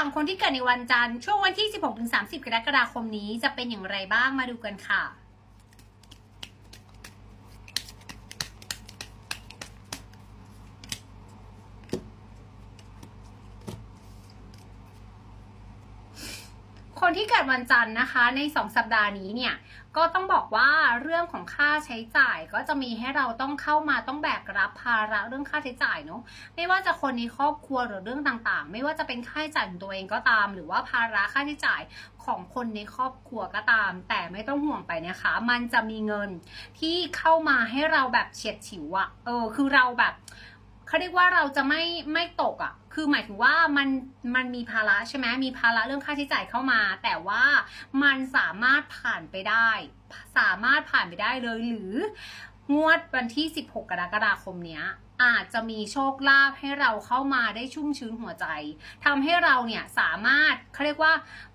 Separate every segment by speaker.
Speaker 1: ของคนที่เกิดในวันจันทร์ช่วงวันที่ 16-30 กรกฎาคมนี้จะเป็นอย่างไรบ้างมาดูกันค่ะ คนที่เกิดวันจันทร์นะคะ ใน 2 สัปดาห์นี้เนี่ยก็ต้องบอกว่าเรื่องของค่าใช้จ่ายก็จะมีให้เราต้องเข้ามาต้องแบกรับภาระเรื่องค่าใช้จ่ายเนาะไม่ว่าจะคนในครอบครัวหรือเรื่องต่างๆ ไม่ว่าจะเป็นค่าใช้จ่ายของตัวเองก็ตาม หรือว่าภาระค่าใช้จ่ายของคนในครอบครัวก็ตาม แต่ไม่ต้องห่วงไปนะคะ มันจะมีเงินที่เข้ามาให้เราแบบเฉียดฉิวอะเออคือเราแบบ เขาเรียกว่าเราจะไม่ไม่ตกอะ่ะ คือหมายถึงว่ามันมันมีภาระใช่ไหมมีภาระเรื่องค่าใช้จ่ายเข้ามา แต่ว่ามันสามารถผ่านไปได้ สามารถผ่านไปได้เลยหรืองวดวันที่ 16 กรกฎาคมเนี้ยอาจจะมีโชคลาภให้เราเข้ามาได้ชุ่มชื้นหัวใจทำให้เราเนี่ยสามารถเขาเรียกว่า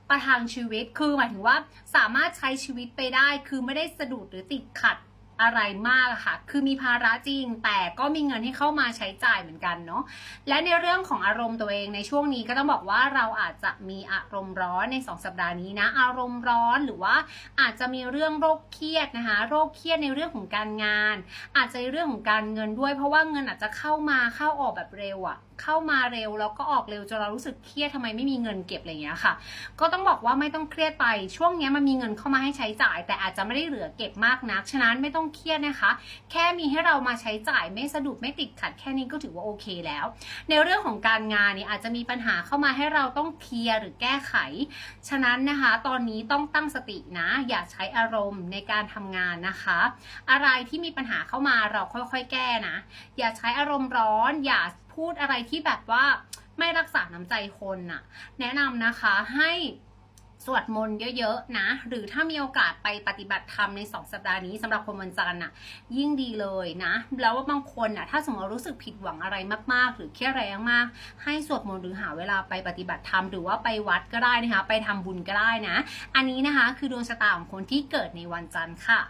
Speaker 1: ประทังชีวิตคือหมายถึงว่าสามารถใช้ชีวิตไปได้คือไม่ได้สะดุดหรือติดขัด อะไรมากอะค่ะ คือมีภาระจริง แต่ก็มีเงินให้เข้ามาใช้จ่ายเหมือนกันเนาะ และในเรื่องของอารมณ์ตัวเองในช่วงนี้ก็ต้องบอกว่าเราอาจจะมีอารมณ์ร้อนใน 2 สัปดาห์นี้นะ อารมณ์ร้อนหรือว่าอาจจะมีเรื่องโรคเครียดนะคะ โรคเครียดในเรื่องของการงาน อาจจะในเรื่องของการเงินด้วย เพราะว่าเงินอาจจะเข้ามาเข้าออกแบบเร็วอะเข้ามาเร็วแล้วก็ออกเร็วจนเรารู้สึกเครียดทำไมไม่มีเงินเก็บอะไรอย่างเงี้ยค่ะ ก็ต้องบอกว่าไม่ต้องเครียดไป ช่วงนี้มันมีเงินเข้ามาให้ใช้จ่าย แต่อาจจะไม่ได้เหลือเก็บมากนัก ฉะนั้นไม่ต้องเครียดนะคะ แค่มีให้เรามาใช้จ่ายไม่สะดุดไม่ติดขัดแค่นี้ก็ถือว่าโอเคแล้ว ในเรื่องของการงานเนี่ยอาจจะมีปัญหาเข้ามาให้เราต้องเคลียร์หรือแก้ไข ฉะนั้นนะคะ ตอนนี้ต้องตั้งสตินะ อย่าใช้อารมณ์ในการทำงานนะคะ อะไรที่มีปัญหาเข้ามาเราค่อยๆ แก้นะ อย่าใช้อารมณ์ร้อน อย่าพูดอะไรที่แบบว่าไม่รักษาน้ำใจคนน่ะ แนะนำนะคะให้ สวดมนต์เยอะๆนะ หรือถ้ามีโอกาสไปปฏิบัติธรรมในสองสัปดาห์นี้สำหรับคนวันจันทร์น่ะยิ่งดีเลยนะ แล้วว่าบางคนน่ะถ้าสมมติรู้สึกผิดหวังอะไรมากๆ หรือเครียดแรงมาก ให้สวดมนต์หรือหาเวลาไปปฏิบัติธรรมหรือว่าไปวัดก็ได้นะคะ ไปทำบุญก็ได้นะ อันนี้นะคะคือดวงชะตาของคนที่เกิดในวันจันทร์ค่ะ